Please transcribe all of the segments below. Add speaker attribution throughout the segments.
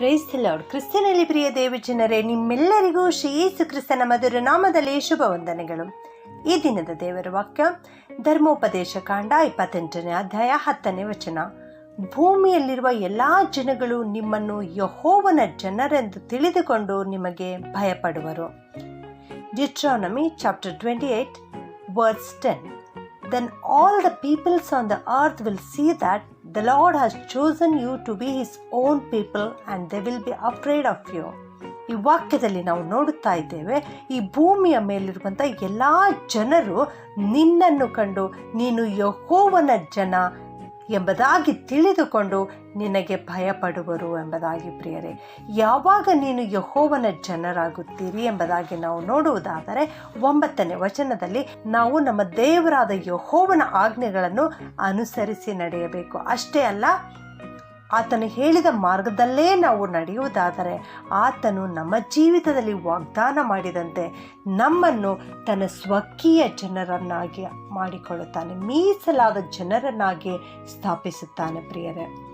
Speaker 1: Price lord ಕ್ರಿಸ್ತನಲ್ಲಿ ಪ್ರಿಯ ದೇವಜನರೇ, ನಿಮ್ಮೆಲ್ಲರಿಗೂ ಶ್ರೀ ಯೇಸು ಕ್ರಿಸ್ತನ ಮಧುರ ನಾಮದಲ್ಲಿ ಶುಭ ವಂದನೆಗಳು. ಈ ದಿನದ ದೇವರ ವಾಕ್ಯ, ಧರ್ಮೋಪದೇಶ ಕಾಂಡ ಇಪ್ಪತ್ತೆಂಟನೇ ಅಧ್ಯಾಯ ಹತ್ತನೇ ವಚನ. ಭೂಮಿಯಲ್ಲಿರುವ ಎಲ್ಲ ಜನಗಳು ನಿಮ್ಮನ್ನು ಯಹೋವನ ಜನರೆಂದು ತಿಳಿದುಕೊಂಡು ನಿಮಗೆ ಭಯಪಡುವರು. Deuteronomy chapter twenty eight words ten then all the peoples on the earth will see that the Lord has chosen you to be His own people and they will be afraid of you. ಈ ವಾಕ್ಯದಲ್ಲಿ ನಾವು ನೋಡುತ್ತಾ ಇದ್ದೇವೆ ಈ ಭೂಮಿಯ ಮೇಲಿರುವಂಥ ಎಲ್ಲ ಜನರು ನಿನ್ನನ್ನು ಕಂಡು ನೀನು ಯಹೋವನ ಜನ ಎಂಬುದಾಗಿ ತಿಳಿದುಕೊಂಡು ನಿನಗೆ ಭಯಪಡುವರು ಎಂಬುದಾಗಿ ಪ್ರಿಯರೇ. ಯಾವಾಗ ನೀನು ಯಹೋವನ ಜನರಾಗುತ್ತೀರಿ ಎಂಬುದಾಗಿ ನಾವು ನೋಡುವುದಾದರೆ ಒಂಬತ್ತನೇ ವಚನದಲ್ಲಿ ನಾವು ನಮ್ಮ ದೇವರಾದ ಯಹೋವನ ಆಜ್ಞೆಗಳನ್ನು ಅನುಸರಿಸಿ ನಡೆಯಬೇಕು. ಅಷ್ಟೇ ಅಲ್ಲ ಆತನು ಹೇಳಿದ ಮಾರ್ಗದಲ್ಲೇ ನಾವು ನಡೆಯುವುದಾದರೆ ಆತನು ನಮ್ಮ ಜೀವಿತದಲ್ಲಿ ವಾಗ್ದಾನ ಮಾಡಿದಂತೆ ನಮ್ಮನ್ನು ತನ್ನ ಸ್ವಕೀಯ ಜನರನ್ನಾಗಿ ಮಾಡಿಕೊಳ್ಳುತ್ತಾನೆ, ಮೀಸಲಾದ ಜನರನ್ನಾಗಿ ಸ್ಥಾಪಿಸುತ್ತಾನೆ ಪ್ರಿಯರೇ.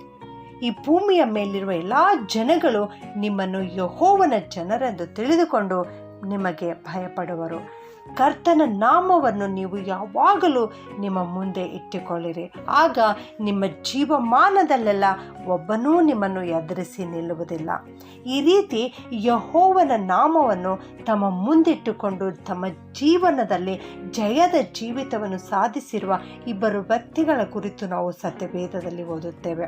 Speaker 1: ಈ ಭೂಮಿಯ ಮೇಲಿರುವ ಎಲ್ಲ ಜನಗಳು ನಿಮ್ಮನ್ನು ಯಹೋವನ ಜನರೆಂದು ತಿಳಿದುಕೊಂಡು ನಿಮಗೆ ಭಯಪಡುವರು. ಕರ್ತನ ನಾಮವನ್ನು ನೀವು ಯಾವಾಗಲೂ ನಿಮ್ಮ ಮುಂದೆ ಇಟ್ಟುಕೊಳ್ಳಿರಿ. ಆಗ ನಿಮ್ಮ ಜೀವಮಾನದಲ್ಲೆಲ್ಲ ಒಬ್ಬನೂ ನಿಮ್ಮನ್ನು ಎದುರಿಸಿ ನಿಲ್ಲುವುದಿಲ್ಲ. ಈ ರೀತಿ ಯಹೋವನ ನಾಮವನ್ನು ತಮ್ಮ ಮುಂದಿಟ್ಟುಕೊಂಡು ತಮ್ಮ ಜೀವನದಲ್ಲಿ ಜಯದ ಜೀವಿತವನ್ನು ಸಾಧಿಸಿರುವ ಇಬ್ಬರು ವ್ಯಕ್ತಿಗಳ ಕುರಿತು ನಾವು ಸತ್ಯವೇದದಲ್ಲಿ ಓದುತ್ತೇವೆ.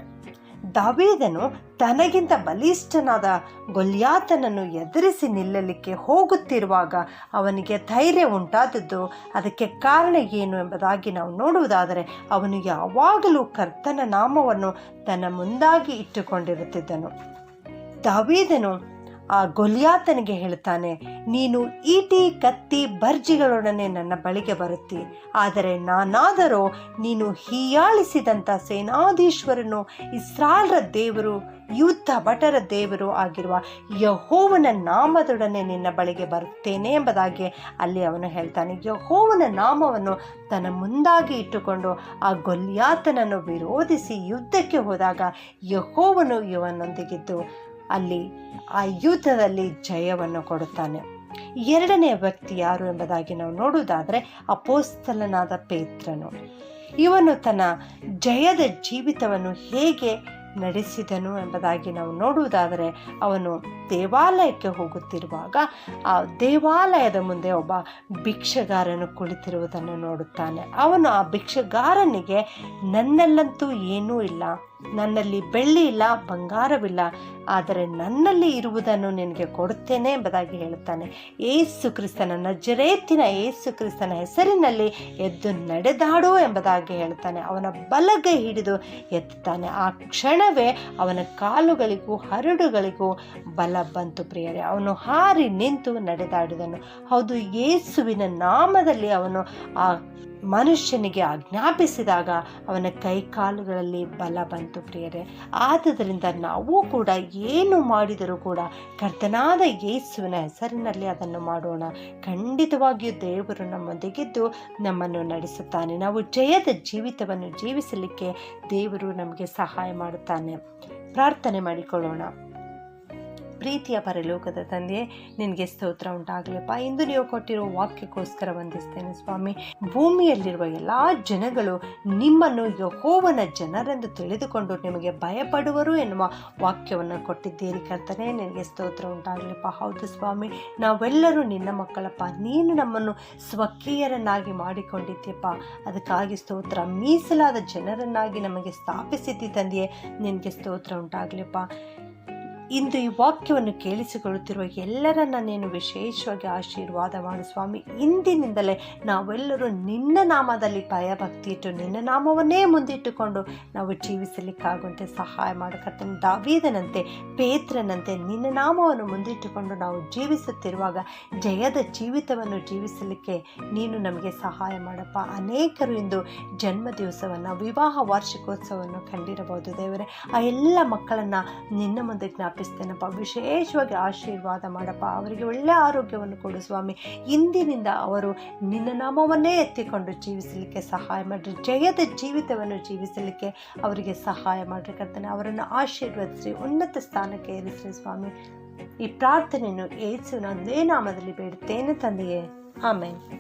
Speaker 1: ದಾವೀದನು ತನಗಿಂತ ಬಲಿಷ್ಠನಾದ ಗೊಲ್ಯಾತನನ್ನು ಎದುರಿಸಿ ನಿಲ್ಲಲಿಕ್ಕೆ ಹೋಗುತ್ತಿರುವಾಗ ಅವನಿಗೆ ಧೈರ್ಯ ಉಂಟಾದದ್ದು. ಅದಕ್ಕೆ ಕಾರಣ ಏನು ಎಂಬುದಾಗಿ ನಾವು ನೋಡುವುದಾದರೆ, ಅವನು ಯಾವಾಗಲೂ ಕರ್ತನ ನಾಮವನ್ನು ತನ್ನ ಮುಂದಾಗಿ ಇಟ್ಟುಕೊಂಡಿರುತ್ತಿದ್ದನು. ದಾವೀದನು ಆ ಗೊಲಿಯಾತನಿಗೆ ಹೇಳ್ತಾನೆ, ನೀನು ಈಟಿ ಕತ್ತಿ ಬರ್ಜಿಗಳೊಡನೆ ನನ್ನ ಬಳಿಗೆ ಬರುತ್ತಿ. ಆದರೆ ನಾನಾದರೂ ನೀನು ಹೀಯಾಳಿಸಿದಂಥ ಸೇನಾಧೀಶ್ವರನು ಇಸ್ರಾಲ್ರ ದೇವರು, ಯುದ್ಧ ಭಟರ ದೇವರು ಆಗಿರುವ ಯಹೋವನ ನಾಮದೊಡನೆ ನಿನ್ನ ಬಳಿಗೆ ಬರುತ್ತೇನೆ ಎಂಬುದಾಗಿ ಅಲ್ಲಿ ಅವನು ಹೇಳ್ತಾನೆ. ಯಹೋವನ ನಾಮವನ್ನು ತನ್ನ ಮುಂದಾಗಿ ಇಟ್ಟುಕೊಂಡು ಆ ಗೊಲ್ಯಾತನನ್ನು ವಿರೋಧಿಸಿ ಯುದ್ಧಕ್ಕೆ ಹೋದಾಗ ಯಹೋವನು ಇವನೊಂದಿಗಿದ್ದು ಅಲ್ಲಿ ಆ ಯುದ್ಧದಲ್ಲಿ ಜಯವನ್ನು ಕೊಡುತ್ತಾನೆ. ಎರಡನೇ ವ್ಯಕ್ತಿ ಯಾರು ಎಂಬುದಾಗಿ ನಾವು ನೋಡುವುದಾದರೆ ಅಪೋಸ್ತಲನಾದ ಪೇತ್ರನು. ಇವನು ತನ್ನ ಜಯದ ಜೀವಿತವನ್ನು ಹೇಗೆ ನಡೆಸಿದನು ಎಂಬುದಾಗಿ ನಾವು ನೋಡುವುದಾದರೆ ಅವನು ದೇವಾಲಯಕ್ಕೆ ಹೋಗುತ್ತಿರುವಾಗ ಆ ದೇವಾಲಯದ ಮುಂದೆ ಒಬ್ಬ ಭಿಕ್ಷಗಾರನು ಕುಳಿತಿರುವುದನ್ನು ನೋಡುತ್ತಾನೆ. ಅವನು ಆ ಭಿಕ್ಷಗಾರನಿಗೆ ನನ್ನಲ್ಲಂತೂ ಏನೂ ಇಲ್ಲ. ನನ್ನಲ್ಲಿ ಬೆಳ್ಳಿ ಇಲ್ಲ ಬಂಗಾರವಿಲ್ಲ, ಆದರೆ ನನ್ನಲ್ಲಿ ಇರುವುದನ್ನು ನಿನಗೆ ಕೊಡುತ್ತೇನೆ ಎಂಬುದಾಗಿ ಹೇಳುತ್ತಾನೆ. ಏಸು ಕ್ರಿಸ್ತನ ನಜರೇತಿನ ಏಸು ಕ್ರಿಸ್ತನ ಹೆಸರಿನಲ್ಲಿ ಎದ್ದು ನಡೆದಾಡು ಎಂಬುದಾಗಿ ಹೇಳ್ತಾನೆ ಅವನ ಬಲಗೈ ಹಿಡಿದು ಎತ್ತಾನೆ ಆ ಕ್ಷಣವೇ ಅವನ ಕಾಲುಗಳಿಗೂ ಹರಡುಗಳಿಗೂ ಬಲ ಬಂತು ಪ್ರಿಯರೇ. ಅವನು ಹಾರಿ ನಿಂತು ನಡೆದಾಡಿದನು. ಹೌದು ಯೇಸುವಿನ ನಾಮದಲ್ಲಿ ಅವನು ಆ ಮನುಷ್ಯನಿಗೆ ಆಜ್ಞಾಪಿಸಿದಾಗ ಅವನ ಕೈ ಕಾಲುಗಳಲ್ಲಿ ಬಲ ಬಂತು. ಪ್ರಿಯರೇ. ಆದ್ದರಿಂದ ನಾವು ಕೂಡ ಏನು ಮಾಡಿದರೂ ಕೂಡ ಕರ್ತನಾದ ಯೇಸುವಿನ ಹೆಸರಿನಲ್ಲಿ ಅದನ್ನು ಮಾಡೋಣ. ಖಂಡಿತವಾಗಿಯೂ ದೇವರು ನಮ್ಮೊಂದಿಗಿದ್ದು ನಮ್ಮನ್ನು ನಡೆಸುತ್ತಾನೆ. ನಾವು ಜಯದ ಜೀವಿತವನ್ನು ಜೀವಿಸಲಿಕ್ಕೆ ದೇವರು ನಮಗೆ ಸಹಾಯ ಮಾಡುತ್ತಾನೆ. ಪ್ರಾರ್ಥನೆ ಮಾಡಿಕೊಳ್ಳೋಣ. ಪ್ರೀತಿಯ ಪರಲೋಕದ ತಂದೆಯೇ, ನಿನಗೆ ಸ್ತೋತ್ರ ಉಂಟಾಗಲಿಪ್ಪ ಇಂದು ನೀವು ಕೊಟ್ಟಿರೋ ವಾಕ್ಯಕ್ಕೋಸ್ಕರ ವಂದಿಸ್ತೇನೆ ಸ್ವಾಮಿ. ಭೂಮಿಯಲ್ಲಿರುವ ಎಲ್ಲ ಜನಗಳು ನಿಮ್ಮನ್ನು ಯಹೋವನ ಜನರೆಂದು ತಿಳಿದುಕೊಂಡು ನಿಮಗೆ ಭಯಪಡುವರು ಎನ್ನುವ ವಾಕ್ಯವನ್ನು ಕೊಟ್ಟಿದ್ದೀರಿ ಕರ್ತನೆ, ನಿನಗೆ ಸ್ತೋತ್ರ ಉಂಟಾಗಲಿಪ್ಪ ಹೌದು ಸ್ವಾಮಿ, ನಾವೆಲ್ಲರೂ ನಿನ್ನ ಮಕ್ಕಳಪ್ಪ. ನೀನು ನಮ್ಮನ್ನು ಸ್ವಕೀಯರನ್ನಾಗಿ ಮಾಡಿಕೊಂಡಿದ್ದೀಯಪ್ಪ. ಅದಕ್ಕಾಗಿ ಸ್ತೋತ್ರ ಮೀಸಲಾದ ಜನರನ್ನಾಗಿ ನಮಗೆ ಸ್ಥಾಪಿಸಿದ್ದಿ ತಂದೆಯೇ, ನಿನಗೆ ಸ್ತೋತ್ರ ಉಂಟಾಗಲಪ್ಪ ಇಂದು ಈ ವಾಕ್ಯವನ್ನು ಕೇಳಿಸಿಕೊಳ್ಳುತ್ತಿರುವ ಎಲ್ಲರನ್ನ ನೀನು ವಿಶೇಷವಾಗಿ ಆಶೀರ್ವಾದ ಮಾಡು ಸ್ವಾಮಿ. ಇಂದಿನಿಂದಲೇ ನಾವೆಲ್ಲರೂ ನಿನ್ನ ನಾಮದಲ್ಲಿ ಭಯಭಕ್ತಿ ಇಟ್ಟು ನಿನ್ನ ನಾಮವನ್ನೇ ಮುಂದಿಟ್ಟುಕೊಂಡು ನಾವು ಜೀವಿಸಲಿಕ್ಕಾಗುವಂತೆ ಸಹಾಯ ಮಾಡಕರ್ತೇನೆ ದಾವೀದನಂತೆ, ಪೇತ್ರನಂತೆ ನಿನ್ನ ನಾಮವನ್ನು ಮುಂದಿಟ್ಟುಕೊಂಡು ನಾವು ಜೀವಿಸುತ್ತಿರುವಾಗ ಜಯದ ಜೀವಿತವನ್ನು ಜೀವಿಸಲಿಕ್ಕೆ ನೀನು ನಮಗೆ ಸಹಾಯ ಮಾಡಪ್ಪ. ಅನೇಕರು ಇಂದು ಜನ್ಮ ದಿವಸವನ್ನು ವಿವಾಹ ವಾರ್ಷಿಕೋತ್ಸವವನ್ನು ಕಂಡಿರಬಹುದು ದೇವರೇ. ಆ ಎಲ್ಲ ಮಕ್ಕಳನ್ನು ನಿನ್ನ ಮುಂದೆ ಜ್ಞಾಪ ಪ್ರಾರ್ಥಿಸ್ತೇನಪ್ಪ ವಿಶೇಷವಾಗಿ ಆಶೀರ್ವಾದ ಮಾಡಪ್ಪ. ಅವರಿಗೆ ಒಳ್ಳೆಯ ಆರೋಗ್ಯವನ್ನು ಕೊಡು ಸ್ವಾಮಿ. ಇಂದಿನಿಂದ ಅವರು ನಿನ್ನ ನಾಮವನ್ನೇ ಎತ್ತಿಕೊಂಡು ಜೀವಿಸಲಿಕ್ಕೆ ಸಹಾಯ ಮಾಡಿರಿ. ಜಯದ ಜೀವಿತವನ್ನು ಜೀವಿಸಲಿಕ್ಕೆ ಅವರಿಗೆ ಸಹಾಯ ಮಾಡಿರಿ ಕರ್ತನೆ. ಅವರನ್ನು ಆಶೀರ್ವದಿಸಿ ಉನ್ನತ ಸ್ಥಾನಕ್ಕೆ ಏರಿಸ್ರಿ ಸ್ವಾಮಿ. ಈ ಪ್ರಾರ್ಥನೆಯನ್ನು ಏಸು ನಂದೇ ನಾಮದಲ್ಲಿ ಬೇಡುತ್ತೇನೆ ತಂದೆಯೇ. ಆಮೇಲೆ